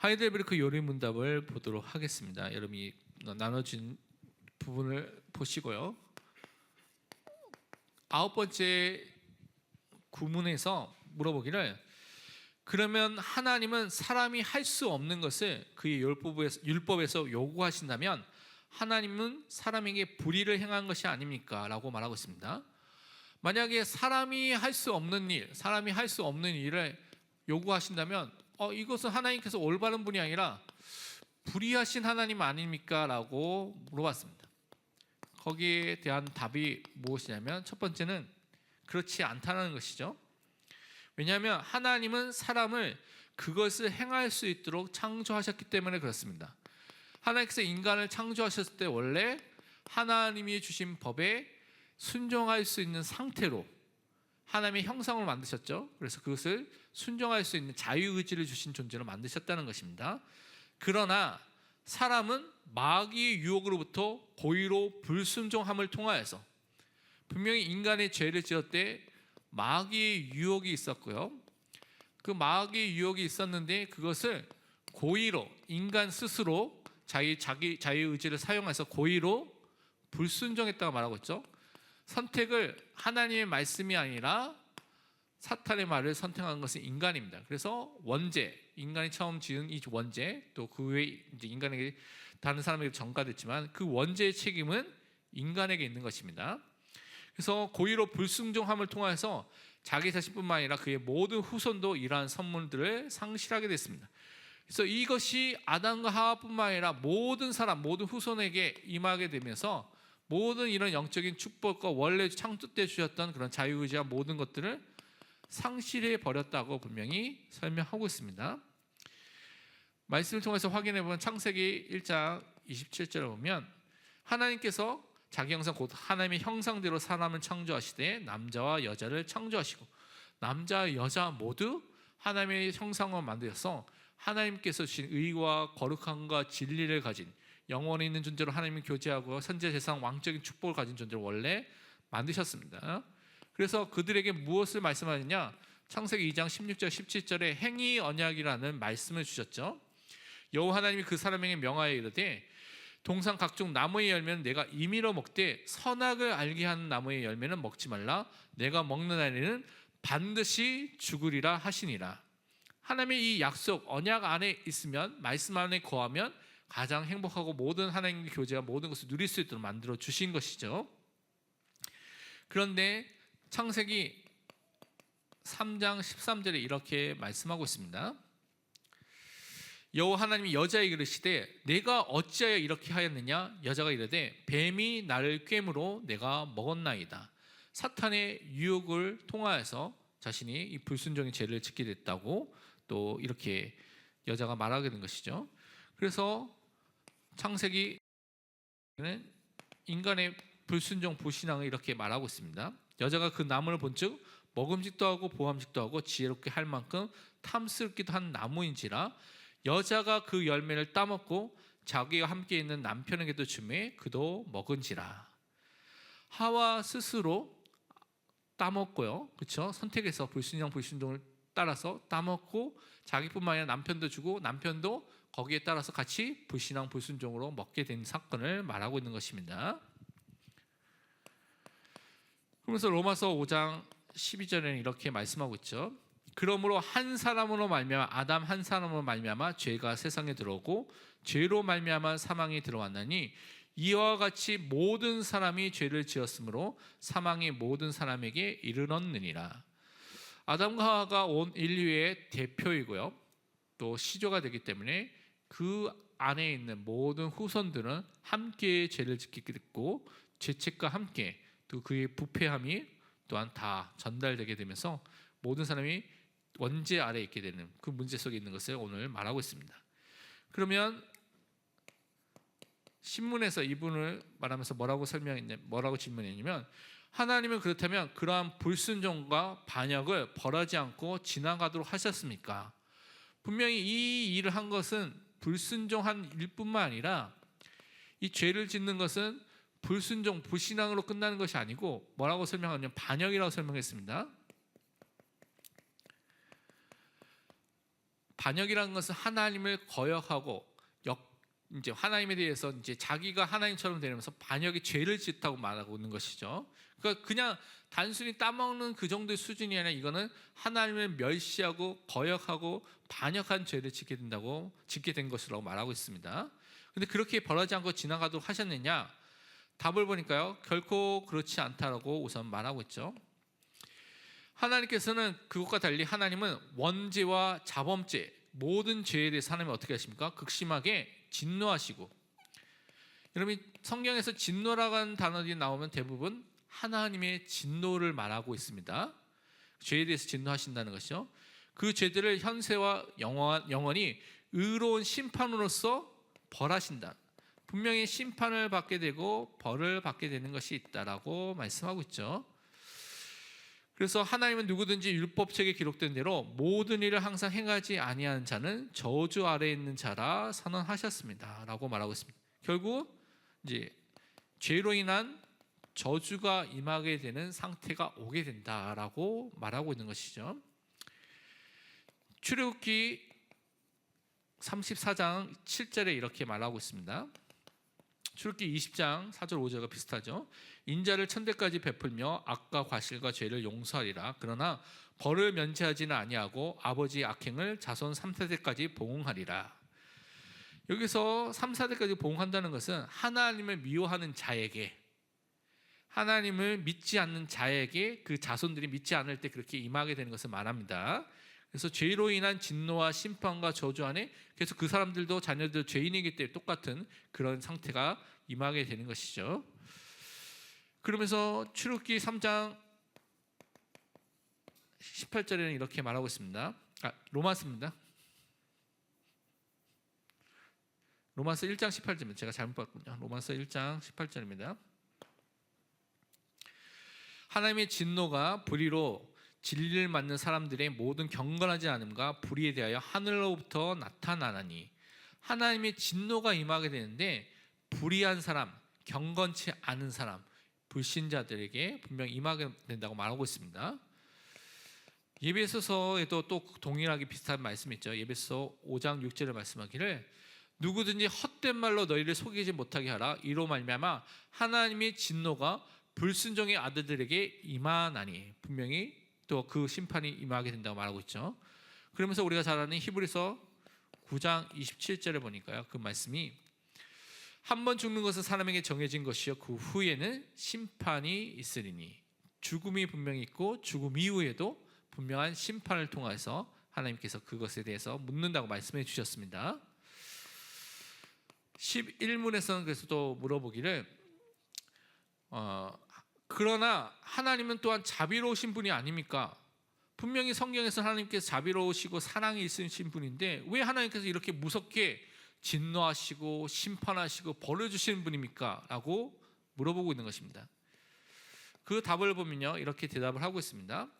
하이델베르크 요리 문답을 보도록 하겠습니다. 여러분이 나눠진 부분을 보시고요. 아홉 번째 구문에서 물어보기를 그러면 하나님은 사람이 할 수 없는 것을 그의 율법에서, 율법에서 요구하신다면 하나님은 사람에게 불의를 행한 것이 아닙니까? 라고 말하고 있습니다. 만약에 사람이 할 수 없는 일, 사람이 할 수 없는 일을 요구하신다면 어, 이것은 하나님께서 올바른 분이 아니라 불의하신 하나님 아닙니까? 라고 물어봤습니다. 거기에 대한 답이 무엇이냐면 첫 번째는 그렇지 않다는 것이죠. 왜냐하면 하나님은 사람을 그것을 행할 수 있도록 창조하셨기 때문에 그렇습니다. 하나님께서 인간을 창조하셨을 때 원래 하나님이 주신 법에 순종할 수 있는 상태로 하나님의 형상을 만드셨죠. 그래서 그것을 순종할 수 있는 자유의지를 주신 존재로 만드셨다는 것입니다. 그러나 사람은 마귀의 유혹으로부터 고의로 불순종함을 통하여서 분명히 인간의 죄를 지을 때 마귀의 유혹이 있었고요. 그 마귀의 유혹이 있었는데 그것을 고의로 인간 스스로 자기 자기 자유 의지를 사용해서 고의로 불순종했다고 말하고 있죠. 선택을 하나님의 말씀이 아니라 사탄의 말을 선택한 것은 인간입니다. 그래서 원죄, 인간이 처음 지은 이 원죄, 또 그 외에 인간에게 다른 사람에게 전가됐지만 그 원죄의 책임은 인간에게 있는 것입니다. 그래서 고의로 불순종함을 통해서 자기 자신뿐만 아니라 그의 모든 후손도 이러한 선물들을 상실하게 됐습니다. 그래서 이것이 아담과 하와뿐만 아니라 모든 사람, 모든 후손에게 임하게 되면서 모든 이런 영적인 축복과 원래 창조 때 주셨던 그런 자유의지와 모든 것들을 상실해 버렸다고 분명히 설명하고 있습니다. 말씀을 통해서 확인해 보면 창세기 1장 27절을 보면 하나님께서 자기 형상 곧 하나님의 형상대로 사람을 창조하시되 남자와 여자를 창조하시고 남자 여자 모두 하나님의 형상으로 만드셔서 하나님께서 주신 의와 거룩함과 진리를 가진 영원에 있는 존재로 하나님을 교제하고 선제 세상 왕적인 축복을 가진 존재로 원래 만드셨습니다. 그래서 그들에게 무엇을 말씀하느냐? 창세기 2장 16절 17절에 행위 언약이라는 말씀을 주셨죠. 여호와 하나님이 그 사람에게 명하여 이르되 동상 각종 나무의 열매는 내가 임의로 먹되 선악을 알게 하는 나무의 열매는 먹지 말라. 내가 먹는 날에는 반드시 죽으리라 하시니라. 하나님의 이 약속 언약 안에 있으면 말씀 안에 거하면 가장 행복하고 모든 하나님의 교제와 모든 것을 누릴 수 있도록 만들어 주신 것이죠. 그런데 창세기 3장 13절에 이렇게 말씀하고 있습니다. 여호와 하나님이 여자에게 이르시되 내가 어찌하여 이렇게 하였느냐 여자가 이르되 뱀이 나를 꿰므로 내가 먹었나이다 사탄의 유혹을 통하여서 자신이 이 불순종의 죄를 짓게 됐다고 또 이렇게 여자가 말하게 된 것이죠 그래서 창세기는 인간의 불순종 불신앙을 이렇게 말하고 있습니다. 여자가 그 나무를 본즉 먹음직도 하고 보함직도 하고 지혜롭게 할 만큼 탐스럽기도 한 나무인지라 여자가 그 열매를 따먹고 자기와 함께 있는 남편에게도 주매 그도 먹은지라. 하와 스스로 따먹고요. 그렇죠 선택해서 불순종 불순종을 따라서 따먹고 자기뿐만 아니라 남편도 주고 남편도 거기에 따라서 같이 불신앙 불순종으로 먹게 된 사건을 말하고 있는 것입니다 그러면서 로마서 5장 12절에는 이렇게 말씀하고 있죠 그러므로 한 사람으로 말미암아 아담 한 사람으로 말미암아 죄가 세상에 들어오고 죄로 말미암아 사망이 들어왔나니 이와 같이 모든 사람이 죄를 지었으므로 사망이 모든 사람에게 이르렀느니라. 아담과 하와가 온 인류의 대표이고요. 또 시조가 되기 때문에 그 안에 있는 모든 후손들은 함께 죄를 짓게 됐고 죄책과 함께 또 그의 부패함이 또한 다 전달되게 되면서 모든 사람이 원죄 아래 있게 되는 그 문제 속에 있는 것을 오늘 말하고 있습니다. 그러면 신문에서 이분을 말하면서 뭐라고 설명했냐, 뭐라고 질문했냐면 하나님은 그렇다면 그러한 불순종과 반역을 벌하지 않고 지나가도록 하셨습니까? 분명히 이 일을 한 것은 불순종한 일뿐만 아니라 이 죄를 짓는 것은 불순종, 불신앙으로 끝나는 것이 아니고 뭐라고 설명하냐면 반역이라고 설명했습니다. 반역이라는 것은 하나님을 거역하고 역 이제 하나님에 대해서 이제 자기가 하나님처럼 되면서 반역의 죄를 짓다고 말하고 있는 것이죠. 그러니까 그냥 단순히 따먹는 그 정도의 수준이 아니라 이거는 하나님을 멸시하고 거역하고 반역한 죄를 짓게 된다고 짓게 된 것이라고 말하고 있습니다. 근데 그렇게 벌하지 않고 지나가도록 하셨느냐? 답을 보니까요. 결코 그렇지 않다라고 우선 말하고 있죠. 하나님께서는 그것과 달리 하나님은 원죄와 자범죄 모든 죄에 대해서 하나님 어떻게 하십니까? 극심하게 진노하시고 여러분 성경에서 진노라고 하는 단어들이 나오면 대부분 하나님의 진노를 말하고 있습니다. 죄에 대해서 진노하신다는 것이죠. 그 죄들을 현세와 영원, 영원히 의로운 심판으로서 벌하신다. 분명히 심판을 받게 되고 벌을 받게 되는 것이 있다라고 말씀하고 있죠. 그래서 하나님은 누구든지 율법책에 기록된 대로 모든 일을 항상 행하지 아니하는 자는 저주 아래에 있는 자라 선언하셨습니다라고 말하고 있습니다. 결국 이제 죄로 인한 저주가 임하게 되는 상태가 오게 된다라고 말하고 있는 것이죠. 출애굽기 34장 7절에 이렇게 말하고 있습니다. 출애굽기 20장 4절 5절과 비슷하죠. 인자를 천대까지 베풀며 악과 과실과 죄를 용서하리라. 그러나 벌을 면제하지는 아니하고 아버지의 악행을 자손 3세대까지 보응하리라. 여기서 3, 4대까지 보응한다는 것은 하나님을 미워하는 자에게 하나님을 믿지 않는 자에게 그 자손들이 믿지 않을 때 그렇게 임하게 되는 것을 말합니다. 그래서 죄로 인한 진노와 심판과 저주 안에 계속 그 사람들도 자녀들 죄인이기 때문에 똑같은 그런 상태가 임하게 되는 것이죠. 그러면서 출애굽기 3장 18절에는 이렇게 말하고 있습니다. 아, 로마서입니다. 로마서 1장 18절입니다. 제가 잘못 봤군요. 로마서 1장 18절입니다. 하나님의 진노가 불의로 진리를 맞는 사람들의 모든 경건하지 않음과 불의에 대하여 하늘로부터 나타나나니 하나님의 진노가 임하게 되는데 불의한 사람, 경건치 않은 사람, 불신자들에게 분명히 임하게 된다고 말하고 있습니다. 예배소서에도 또 동일하게 비슷한 말씀이 있죠. 예배소 5장 6절에 말씀하기를 누구든지 헛된 말로 너희를 속이지 못하게 하라. 이로 말미암아 하나님의 진노가 불순종의 아들들에게 임하나니 분명히 또 그 심판이 임하게 된다고 말하고 있죠. 그러면서 우리가 잘 아는 히브리서 9장 27절에 보니까요. 그 말씀이 한 번 죽는 것은 사람에게 정해진 것이요 그 후에는 심판이 있으리니 죽음이 분명히 있고 죽음 이후에도 분명한 심판을 통해서 하나님께서 그것에 대해서 묻는다고 말씀해 주셨습니다. 11문에서는 그래서 또 물어보기를 어, 그러나 하나님은 또한 자비로우신 분이 아닙니까? 분명히 성경에서 하나님께서 자비로우시고 사랑이 있으신 분인데 왜 하나님께서 이렇게 무섭게 진노하시고 심판하시고 벌을 주시는 분입니까? 라고 물어보고 있는 것입니다. 그 답을 보면요. 이렇게 대답을 하고 있습니다.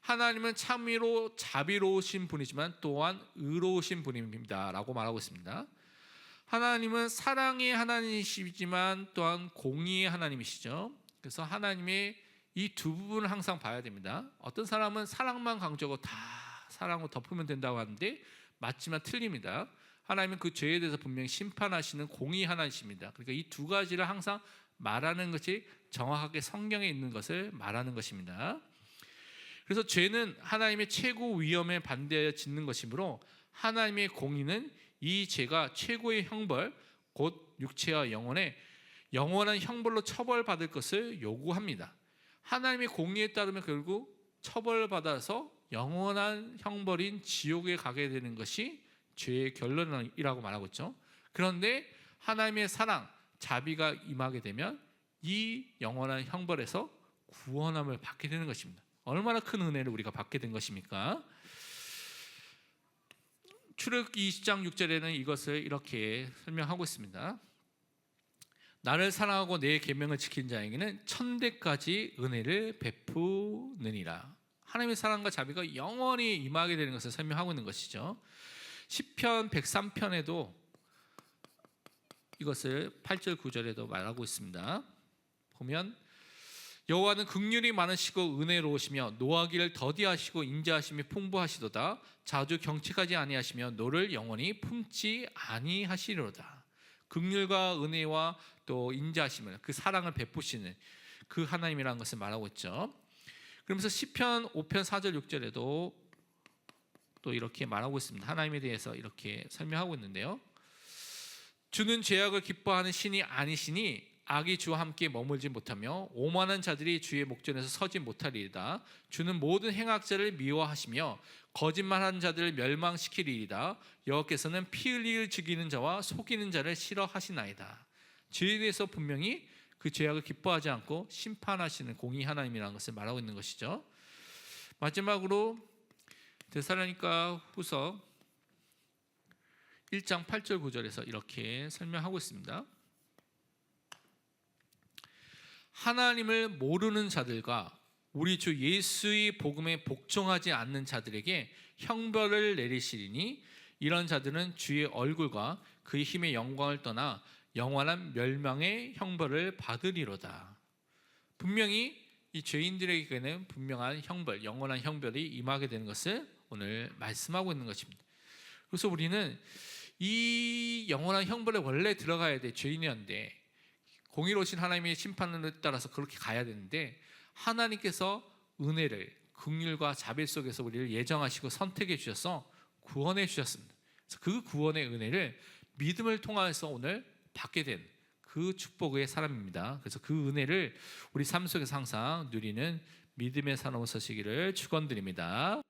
하나님은 참으로 자비로우신 분이지만 또한 의로우신 분입니다. 라고 말하고 있습니다. 하나님은 사랑의 하나님이시지만 또한 공의의 하나님이시죠. 그래서 하나님의 이두 부분을 항상 봐야 됩니다. 어떤 사람은 사랑만 강조하고 다 사랑으로 덮으면 된다고 하는데 맞지만 틀립니다. 하나님은 그 죄에 대해서 분명히 심판하시는 공의 하나님이십니다. 그러니까 이 두 가지를 항상 말하는 것이 정확하게 성경에 있는 것을 말하는 것입니다. 그래서 죄는 하나님의 최고 위험에 반대하여 짓는 것이므로 하나님의 공의는 이 죄가 최고의 형벌 곧 육체와 영혼의 영원한 형벌로 처벌받을 것을 요구합니다. 하나님의 공의에 따르면 결국 처벌받아서 영원한 형벌인 지옥에 가게 되는 것이 죄의 결론이라고 말하고 있죠. 그런데 하나님의 사랑, 자비가 임하게 되면 이 영원한 형벌에서 구원함을 받게 되는 것입니다. 얼마나 큰 은혜를 우리가 받게 된 것입니까? 출애굽기 20장 6절에는 이것을 이렇게 설명하고 있습니다. 나를 사랑하고 내 계명을 지킨 자에게는 천대까지 은혜를 베푸느니라. 하나님의 사랑과 자비가 영원히 임하게 되는 것을 설명하고 있는 것이죠. 시편 103편에도 이것을 8절 9절에도 말하고 있습니다. 보면 여호와는 극률이 많으시고 은혜로우시며 노하기를 더디하시고 인자하심이 풍부하시도다 자주 경책하지 아니하시며 너를 영원히 품지 아니하시리로다 극률과 은혜와 또 인자하심을 그 사랑을 베푸시는 그 하나님이라는 것을 말하고 있죠. 그러면서 시편 5편 4절 6절에도 또 이렇게 말하고 있습니다. 하나님에 대해서 이렇게 설명하고 있는데요. 주는 죄악을 기뻐하는 신이 아니시니 악이 주와 함께 머물지 못하며 오만한 자들이 주의 목전에서 서지 못하리이다. 주는 모든 행악자를 미워하시며 거짓말하는 자들을 멸망시키리이다. 여호와께서는 피 흘리를 죽이는 자와 속이는 자를 싫어하시나이다. 죄에 대해서 분명히 그 죄악을 기뻐하지 않고 심판하시는 공의 하나님이라는 것을 말하고 있는 것이죠. 마지막으로 데살로니가 후서 1장 8절 9절에서 이렇게 설명하고 있습니다. 하나님을 모르는 자들과 우리 주 예수의 복음에 복종하지 않는 자들에게 형벌을 내리시리니 이런 자들은 주의 얼굴과 그의 힘의 영광을 떠나 영원한 멸망의 형벌을 받으리로다. 분명히 이 죄인들에게는 분명한 형벌, 영원한 형벌이 임하게 되는 것을 오늘 말씀하고 있는 것입니다. 그래서 우리는 이 영원한 형벌에 원래 들어가야 돼 죄인이었는데 공의로우신 하나님의 심판을 따라서 그렇게 가야 되는데 하나님께서 은혜를 긍휼과 자비 속에서 우리를 예정하시고 선택해 주셔서 구원해 주셨습니다. 그 구원의 은혜를 믿음을 통해서 오늘 받게 된 그 축복의 사람입니다. 그래서 그 은혜를 우리 삶 속에서 항상 누리는 믿음의 사람 서시기를 축원드립니다.